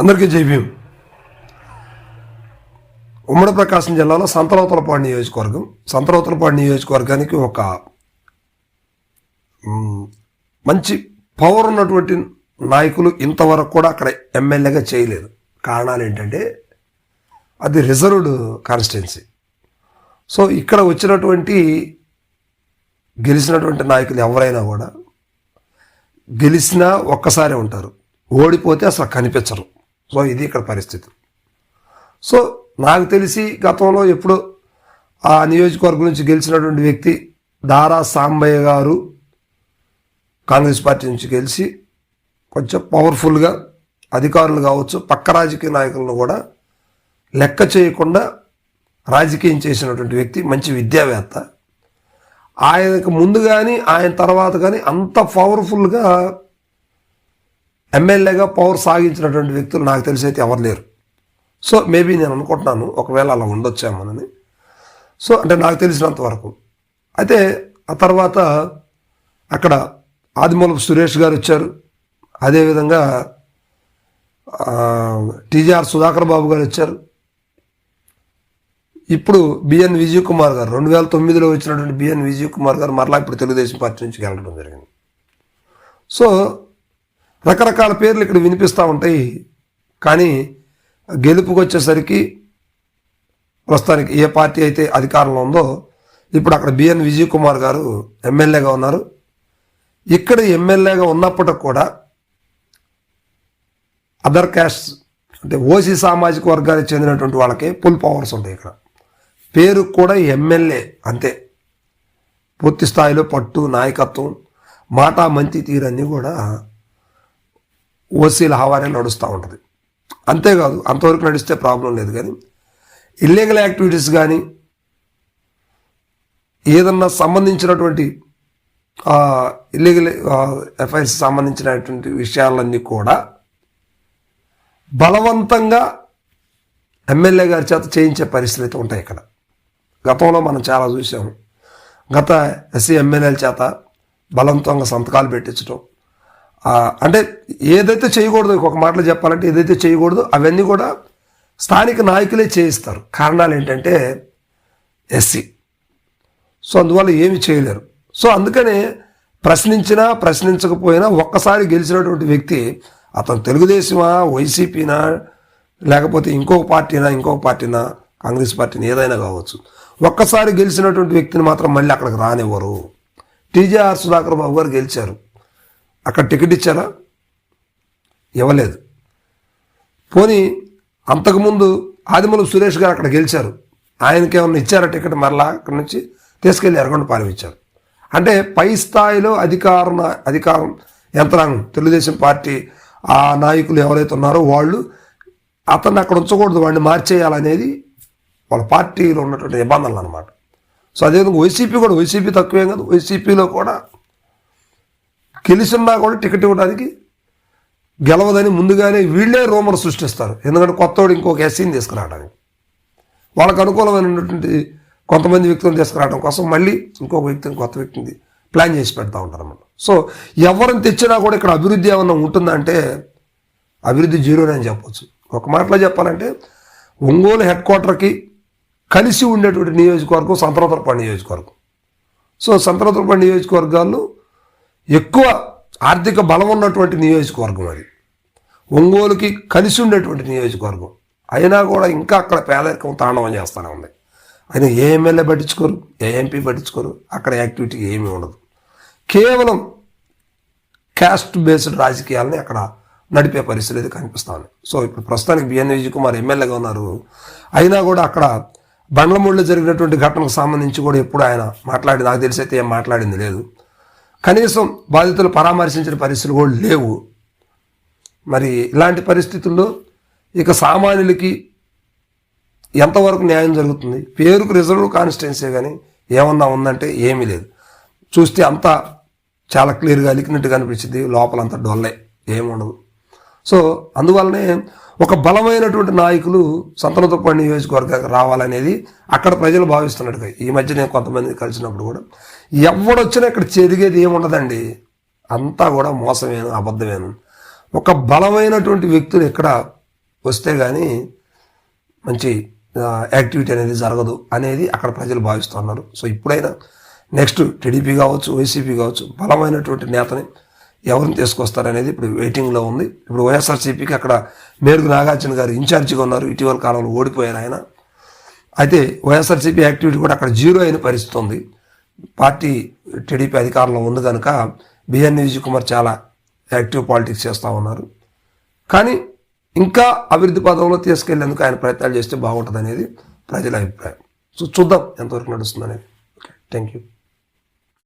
అందరికీ జైభీం ఉమ్మడి ప్రకాశం జిల్లాలో సంతలోతలపాడు నియోజకవర్గం. సంతలోతలపాడు నియోజకవర్గానికి ఒక మంచి పవర్ ఉన్నటువంటి నాయకులు ఇంతవరకు కూడా అక్కడ ఎమ్మెల్యేగా చేయలేదు. కారణాలు ఏంటంటే అది రిజర్వ్డ్ కాన్స్టిట్యున్సీ సో ఇక్కడ వచ్చినటువంటి గెలిచినటువంటి నాయకులు ఎవరైనా కూడా గెలిచినా ఒక్కసారే ఉంటారు. ఓడిపోతే అసలు కనిపించరు. సో ఇది ఇక్కడ పరిస్థితి. సో నాకు తెలిసి గతంలో ఎప్పుడు ఆ నియోజకవర్గం నుంచి గెలిచినటువంటి వ్యక్తి దారా సాంబయ్య గారు కాంగ్రెస్ పార్టీ నుంచి గెలిచి కొంచెం పవర్ఫుల్గా అధికారులు కావచ్చు పక్క రాజకీయ నాయకులను కూడా లెక్క చేయకుండా రాజకీయం చేసినటువంటి వ్యక్తి మంచి విద్యావేత్త. ఆయనకు ముందు కానీ ఆయన తర్వాత కానీ అంత పవర్ఫుల్గా ఎమ్మెల్యేగా పవర్ సాగించినటువంటి వ్యక్తులు నాకు తెలిసి అయితే ఎవరు లేరు. సో మేబీ నేను అనుకుంటున్నాను ఒకవేళ అలా ఉండొచ్చామోనని. సో అంటే నాకు తెలిసినంత వరకు. అయితే ఆ తర్వాత అక్కడ ఆదిమూలపు సురేష్ గారు వచ్చారు. అదేవిధంగా టీజీఆర్ సుధాకర్ బాబు గారు వచ్చారు. ఇప్పుడు బిఎన్ విజయ్ కుమార్ గారు రెండు వేల తొమ్మిదిలో వచ్చినటువంటి బిఎన్ విజయ్ కుమార్ గారు మరలా ఇప్పుడు తెలుగుదేశం పార్టీ నుంచి గెలవడం జరిగింది. సో రకరకాల పేర్లు ఇక్కడ వినిపిస్తూ ఉంటాయి. కానీ గెలుపుకి వచ్చేసరికి ప్రస్తుతానికి ఏ పార్టీ అయితే అధికారంలో ఉందో ఇప్పుడు అక్కడ బిఎన్ విజయ్ కుమార్ గారు ఎమ్మెల్యేగా ఉన్నారు. ఇక్కడ ఎమ్మెల్యేగా ఉన్నప్పటికి కూడా అదర్ క్యాస్ట్ అంటే ఓసీ సామాజిక వర్గానికి చెందినటువంటి వాళ్ళకి ఫుల్ పవర్స్ ఉంటాయి ఇక్కడ. పేరు కూడా ఎమ్మెల్యే అంతే. పూర్తి స్థాయిలో పట్టు నాయకత్వం మాట మంచి తీరన్నీ కూడా ఓసీల హవానే నడుస్తూ ఉంటుంది. అంతేకాదు అంతవరకు నడిస్తే ప్రాబ్లం లేదు కానీ ఇల్లీగల్ యాక్టివిటీస్ కానీ ఏదన్నా సంబంధించినటువంటి ఇల్లీగల్ ఎఫ్ఐఆర్స్ సంబంధించినటువంటి విషయాలన్నీ కూడా బలవంతంగా ఎమ్మెల్యే గారి చేత చేయించే పరిస్థితి ఉంటాయి ఇక్కడ. గతంలో మనం చాలా చూసాము. గత ఎస్సీ ఎమ్మెల్యేల చేత బలవంతంగా సంతకాలు పెట్టించడం అంటే ఏదైతే చేయకూడదు ఒక మాటలో చెప్పాలంటే ఏదైతే చేయకూడదు అవన్నీ కూడా స్థానిక నాయకులే చేయిస్తారు. కారణాలు ఏంటంటే ఎస్సీ. సో అందువల్ల ఏమి చేయలేరు. సో అందుకనే ప్రశ్నించినా ప్రశ్నించకపోయినా ఒక్కసారి గెలిచినటువంటి వ్యక్తి అతను తెలుగుదేశమా వైసీపీనా లేకపోతే ఇంకొక పార్టీనా ఇంకొక పార్టీనా కాంగ్రెస్ పార్టీని ఏదైనా కావచ్చు. ఒక్కసారి గెలిచినటువంటి వ్యక్తిని మాత్రం మళ్ళీ అక్కడికి రానివ్వరు. టీజేఆర్ సుధాకర్ బాబు గారు గెలిచారు. అక్కడ టికెట్ ఇచ్చారా? ఇవ్వలేదు. పోనీ అంతకుముందు ఆదిమూలం సురేష్ గారు అక్కడ గెలిచారు. ఆయనకి ఏమన్నా ఇచ్చారా టికెట్ మరలా అక్కడి నుంచి? తీసుకెళ్ళి ఎరగొండ ఇచ్చారు అంటే పై స్థాయిలో అధికారం అధికారం యంత్రాంగం తెలుగుదేశం పార్టీ ఆ నాయకులు ఎవరైతే ఉన్నారో వాళ్ళు అతన్ని అక్కడ ఉంచకూడదు వాడిని మార్చేయాలనేది వాళ్ళ పార్టీలో ఉన్నటువంటి నిబంధనలు అనమాట సో అదేవిధంగా వైసీపీ కూడా వైసీపీ తక్కువేం కాదు. వైసీపీలో కూడా గెలిచున్నా కూడా టికెట్ ఇవ్వడానికి గెలవదని ముందుగానే వీళ్ళే రూమర్ సృష్టిస్తారు. ఎందుకంటే కొత్తవాడు ఇంకొక ఎస్సీని తీసుకురావడానికి. వాళ్ళకు అనుకూలమైనటువంటి కొంతమంది వ్యక్తులను తీసుకురావడం కోసం మళ్ళీ ఇంకొక వ్యక్తిని కొత్త వ్యక్తిని ప్లాన్ చేసి పెడతా ఉంటారు అన్నమాట. సో ఎవరిని తెచ్చినా కూడా ఇక్కడ అభివృద్ధి ఏమన్నా ఉంటుందంటే అభివృద్ధి జీరోనే అని చెప్పొచ్చు. ఒక మాటలో చెప్పాలంటే ఒంగోలు హెడ్ క్వార్టర్కి కలిసి ఉండేటువంటి నియోజకవర్గం సంతరోతరపాడు నియోజకవర్గం. సో సంతరోతరపాడు నియోజకవర్గాల్లో ఎక్కువ ఆర్థిక బలం ఉన్నటువంటి నియోజకవర్గం అది. ఒంగోలుకి కలిసి ఉండేటువంటి నియోజకవర్గం. అయినా కూడా ఇంకా అక్కడ పేదరికం తాండవం చేస్తూనే ఉంది. ఆయన ఏ ఎమ్మెల్యే పట్టించుకోరు ఏ ఎంపీ పట్టించుకోరు అక్కడ యాక్టివిటీ ఏమీ ఉండదు. కేవలం క్యాస్ట్ బేస్డ్ రాజకీయాలని అక్కడ నడిపే పరిస్థితి అయితే కనిపిస్తా ఉంది. సో ఇప్పుడు ప్రస్తుతానికి బిఎన్ విజయ్ కుమార్ ఎమ్మెల్యేగా ఉన్నారు. అయినా కూడా అక్కడ బండ్లమూడిలో జరిగినటువంటి ఘటనకు సంబంధించి కూడా ఎప్పుడు ఆయన మాట్లాడి నాకు తెలిసి అయితే ఏం మాట్లాడింది లేదు. కనీసం బాధితులు పరామర్శించిన పరిస్థితులు కూడా లేవు. మరి ఇలాంటి పరిస్థితుల్లో ఇక సామాన్యులకి ఎంతవరకు న్యాయం జరుగుతుంది? పేరుకు రిజర్వ్ కాన్స్టిట్యున్సీ కానీ ఏమన్నా ఉందంటే ఏమీ లేదు. చూస్తే అంతా చాలా క్లియర్గా అలికినట్టుగా అనిపించింది లోపలంతా డొల్లే ఏముండదు. సో అందువల్లనే ఒక బలమైనటువంటి నాయకులు సంతనతోపాడు నియోజకవర్గానికి రావాలనేది అక్కడ ప్రజలు భావిస్తున్నట్టుగా. ఈ మధ్య నేను కొంతమంది కలిసినప్పుడు కూడా ఎవడొచ్చినా ఇక్కడ చెరిగేది ఏముండదండి. అంతా కూడా మోసమేను అబద్ధమేను. ఒక బలమైనటువంటి వ్యక్తులు ఇక్కడ వస్తే కానీ మంచి యాక్టివిటీ అనేది జరగదు అనేది అక్కడ ప్రజలు భావిస్తున్నారు సో ఇప్పుడైనా నెక్స్ట్ టీడీపీ కావచ్చు వైసీపీ కావచ్చు బలమైనటువంటి నేతని ఎవరిని తీసుకొస్తారనేది ఇప్పుడు వెయిటింగ్లో ఉంది. ఇప్పుడు వైఎస్ఆర్సీపీకి అక్కడ మేరుగు నాగార్జున గారు ఇన్ఛార్జిగా ఉన్నారు. ఇటీవల కాలంలో ఓడిపోయారు ఆయన. అయితే వైఎస్ఆర్సీపీ యాక్టివిటీ కూడా అక్కడ జీరో అయిన పరిస్థితి ఉంది పార్టీ టీడీపీ అధికారంలో ఉంది కనుక బిఎన్ విజయ్ కుమార్ చాలా యాక్టివ్ పాలిటిక్స్ చేస్తూ ఉన్నారు. కానీ ఇంకా అభివృద్ధి పదంలో తీసుకెళ్ళేందుకు ఆయన ప్రయత్నాలు చేస్తే బాగుంటుంది అనేది ప్రజల అభిప్రాయం. సో చూద్దాం ఎంతవరకు నడుస్తుంది అనేది థ్యాంక్ యూ